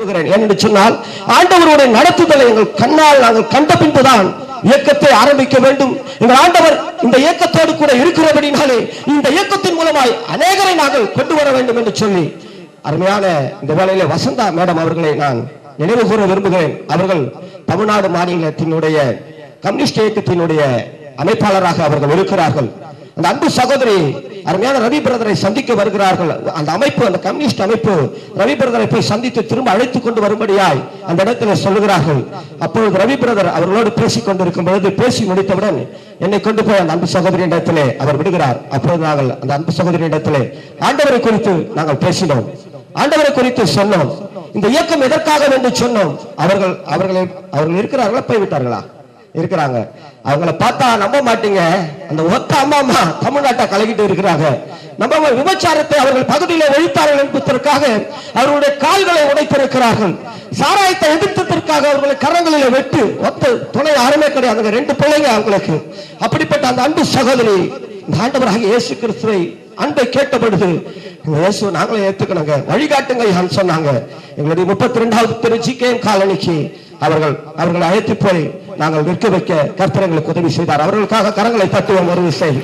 விரும்புகிறேன் ஏனென்று சொன்னால் ஆண்டவருடைய நடத்துதலை எங்கள் கண்ணால் நாங்கள் கண்ட பின்புதான் இயக்கத்தை ஆரம்பிக்க வேண்டும். எங்கள் ஆண்டவர் இந்த இயக்கத்தோடு கூட இருக்கிறபடினாலே இந்த இயக்கத்தின் மூலமாய் அநேகரை நாங்கள் கொண்டு வர வேண்டும் என்று சொல்லி அருமையான இந்த வேலையில வசந்தா மேடம் அவர்களை நான் நினைவு கூற விரும்புகிறேன். அவர்கள் தமிழ்நாடு மாநிலத்தினுடைய கம்யூனிஸ்ட் இயக்கத்தினுடைய அமைப்பாளராக அவர்கள் இருக்கிறார்கள். அந்த அன்பு சகோதரி அருமையான ரவி பிரதரை சந்திக்க வருகிறார்கள். அந்த அமைப்பு அந்த கம்யூனிஸ்ட் அமைப்பு ரவி பிரதரை போய் சந்தித்து திரும்ப அழைத்துக் கொண்டு வரும்படியாய் அந்த இடத்துல சொல்லுகிறார்கள். அப்பொழுது ரவி பிரதர் அவர்களோடு பேசிக் கொண்டிருக்கும் பொழுது பேசி முடித்தவுடன் என்னை கொண்டு போய் அந்த அன்பு சகோதரி இடத்திலே அவர் விடுகிறார். அப்பொழுது நாங்கள் அந்த அன்பு சகோதரி இடத்திலே ஆண்டவரை குறித்து நாங்கள் பேசினோம். ஆண்டவரை குறித்து சொன்னோம். இந்த இயக்கம் எதற்காக என்று சொன்னோம். அவர்கள் அவர்களை அவர்கள் இருக்கிறார்களா? போய்விட்டார்களா? இருக்கிறாங்க. அவங்கள பார்த்தா நம்ப மாட்டீங்க. அந்த ஒத்த அம்மா அம்மா தமிழ்நாட்டை கலக்கிட்டு இருக்கிறாங்க. நம்ம விபச்சாரத்தை அவர்கள் பகுதியில ஒழித்தார்கள் என்பதற்காக அவர்களுடைய கால்களை உடைத்திருக்கிறார்கள். சாராயத்தை எதிர்த்ததற்காக அவர்களை கரங்களில் வெட்டு ஒத்த துணை யாருமே கிடையாதுங்க ரெண்டு பிள்ளைங்க அவங்களுக்கு. அப்படிப்பட்ட அந்த அன்பு சகோதரி இந்த ஆண்டவராக இயேசு கிறிஸ்துவை அன்பை கேட்டபொழுது இயேசு நாங்களே ஏத்துக்கணுங்க. வழிகாட்டுங்க சொன்னாங்க. எங்களுடைய முப்பத்தி ரெண்டாவது திரு காலனிக்கு அவர்கள் அவர்களை அழைத்து போய் நாங்கள் நிற்க வைக்க கர்த்தரங்களுக்கு உதவி செய்தார். அவர்களுக்காக கரங்களை தட்டுவோம் ஒரு விஷயம்